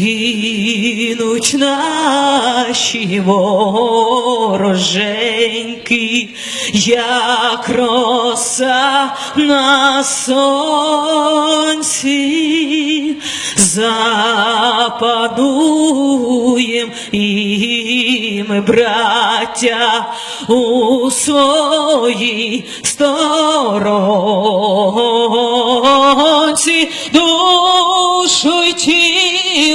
Згинуть наші вороженьки, як роса на сонці, запануєм і ми, браття, у своїй сторонці, душу й